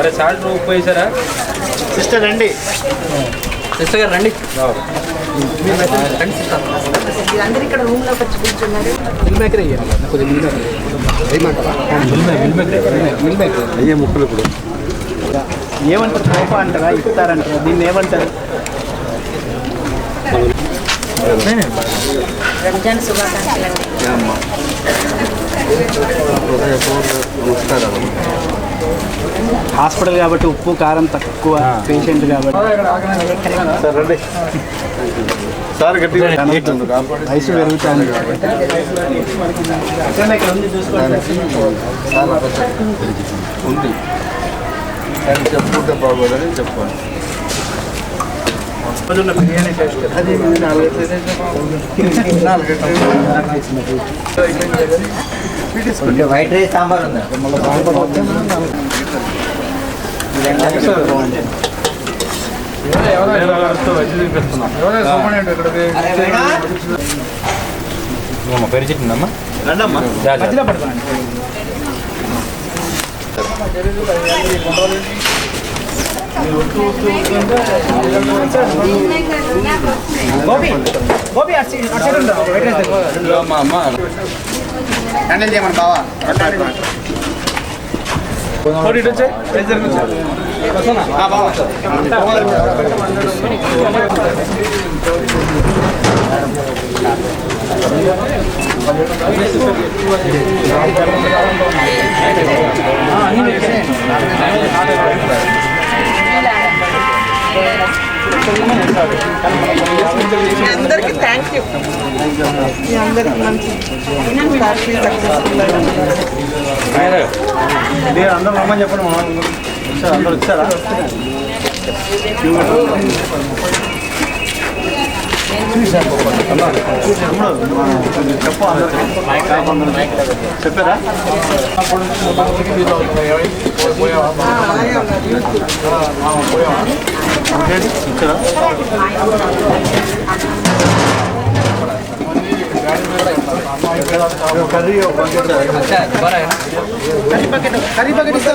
అరే salt sister రండి. Sister గారు రండి. అయ్యే ముక్కలు ఇప్పుడు. ఏమంటారు? సోఫా అంటారా? ఇస్తారంటారా? దీన్ని ఏమంటారు? రంజాన్ శుభాకాంక్షలు హాస్పిటల్ కాబట్టి ఉప్పు కారం తక్కువ పేషెంట్ కాబట్టి. సార్ రండి. సార్ గట్టిగా వయసు ఇక్కడ ఉంది. కానీ చెప్పుకుంటే బాగోదని చెప్పాను. వైట్ రైస్ సాంబార్ ఉందా? పేరు చెప్పిందమ్మా అమ్మ హ్యాండిల్ చేయమని బావా పోటీ ఇటు వచ్చాయి రైస్ దగ్గరికి వచ్చాయి ఆ, బావా మీ అందరికీ థ్యాంక్ యూ మీ అందరికి మంచి హ్యాపీ సక్సెస్ఫుల్ ఇది అందరూ రమ్మని చెప్పండి మా అందరు వచ్చారా? వచ్చారా చెప్పు చెప్పారా? Curry. Curry bucket curry bucket ఇస్తే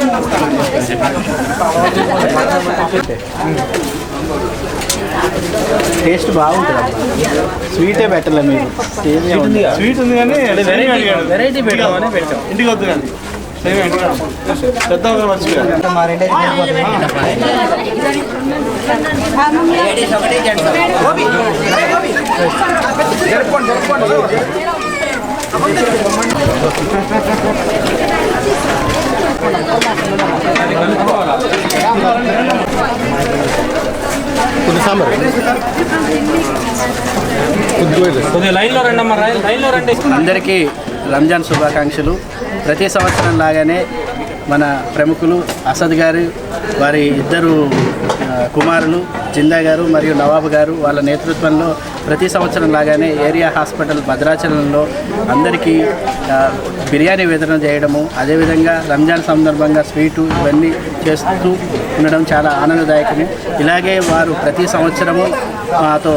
టేస్ట్ బాగుంటుంది స్వీటే పెట్టలే మీరు. స్వీట్ ఉంది కానీ వెరైటీ పెట్టామని పెట్టాం. ఇంటికి వద్దు కానీ. సేమ్ ఇంటికి సాంబార్. అందరికీ రంజాన్ శుభాకాంక్షలు. ప్రతి సంవత్సరం లాగానే మన ప్రముఖులు అసద్ గారు వారి ఇద్దరు కుమారులు జిందా గారు మరియు నవాబ్ గారు వాళ్ళ నేతృత్వంలో ప్రతి సంవత్సరం లాగానే ఏరియా హాస్పిటల్ భద్రాచలంలో అందరికీ బిర్యానీ వితరణ చేయడము అదేవిధంగా రంజాన్ సందర్భంగా స్వీటు ఇవన్నీ చేస్తూ ఉండడం చాలా ఆనందదాయకము. ఇలాగే వారు ప్రతి సంవత్సరము మాతో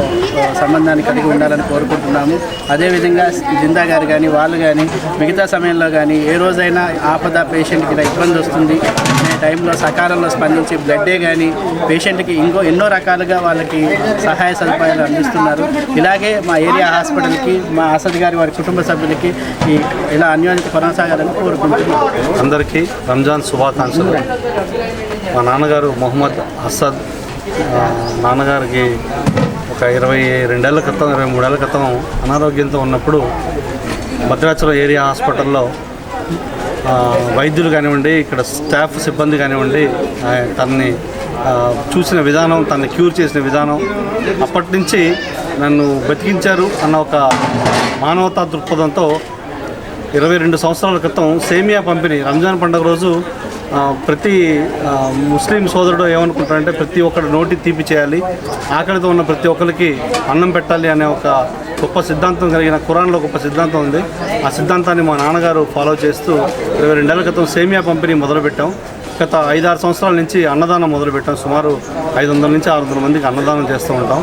సంబంధాన్ని కలిగి ఉండాలని కోరుకుంటున్నాము. అదేవిధంగా జిందా గారు కానీ వాళ్ళు కానీ మిగతా సమయంలో కానీ ఏ రోజైనా ఆపద పేషెంట్కి ఇబ్బంది వస్తుంది టైంలో సకాలంలో స్పందించి బ్లడ్డే కానీ పేషెంట్కి ఇంకో ఎన్నో రకాలుగా వాళ్ళకి సహాయ సదుపాయాలు అందిస్తున్నారు. ఇలాగే మా ఏరియా హాస్పిటల్కి మా అసద్ గారి వారి కుటుంబ సభ్యులకి ఈ ఇలా అన్యోన్యత కొనసాగాలని కోరుకుంటున్నాం. అందరికీ రంజాన్ శుభాకాంక్షలు. మా నాన్నగారు మొహమ్మద్ అసద్ నాన్నగారికి ఒక ఇరవై రెండేళ్ళ క్రితం ఇరవై మూడేళ్ళ క్రితం అనారోగ్యంతో ఉన్నప్పుడు భద్రాచలం ఏరియా హాస్పిటల్లో వైద్యులు కానివ్వండి ఇక్కడ స్టాఫ్ సిబ్బంది కానివ్వండి తనని చూసిన విధానం తనని క్యూర్ చేసిన విధానం అప్పటి నుంచి నన్ను బతికించారు అన్న ఒక మానవతా దృక్పథంతో ఇరవై రెండు సంవత్సరాల క్రితం సేమియా పంపిణీ రంజాన్ పండుగ రోజు ప్రతి ముస్లిం సోదరుడు ఏమనుకుంటారంటే ప్రతి ఒక్కరు నోటి తీపి చేయాలి. ఆకలితో ఉన్న ప్రతి ఒక్కరికి అన్నం పెట్టాలి అనే ఒక గొప్ప సిద్ధాంతం కలిగిన కురాన్లో గొప్ప సిద్ధాంతం ఉంది. ఆ సిద్ధాంతాన్ని మా నాన్నగారు ఫాలో చేస్తూ ఇరవై రెండేళ్ళ క్రితం సేమియా పంపిణీ మొదలుపెట్టాం. గత ఐదారు సంవత్సరాల నుంచి అన్నదానం మొదలుపెట్టాం. సుమారు ఐదు వందల నుంచి ఆరు వందల మందికి అన్నదానం చేస్తూ ఉంటాం.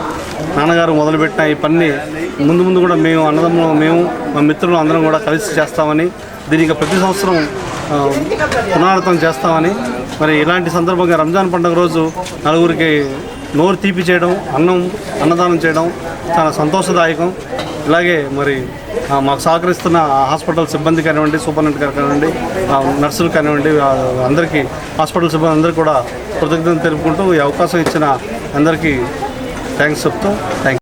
నాన్నగారు మొదలుపెట్టిన ఈ పని ముందు ముందు కూడా మేము అన్నదమ్ములు మేము మా మిత్రులు అందరం కూడా కలిసి చేస్తామని దీనికి ప్రతి సంవత్సరం పునరావృతం చేస్తామని మరి ఇలాంటి సందర్భంగా రంజాన్ పండుగ రోజు నలుగురికి నోరు తీపి చేయడం అన్నం అన్నదానం చేయడం చాలా సంతోషదాయకం. ఇలాగే మరి మాకు సహకరిస్తున్న హాస్పిటల్ సిబ్బంది కానివ్వండి సూపరింటెండెంట్ గారు కానివ్వండి నర్సులు కానివ్వండి అందరికీ హాస్పిటల్ సిబ్బంది అందరికీ కూడా కృతజ్ఞతలు తెలుపుకుంటూ ఈ అవకాశం ఇచ్చిన అందరికీ థ్యాంక్స్ చెప్తూ థ్యాంక్ యూ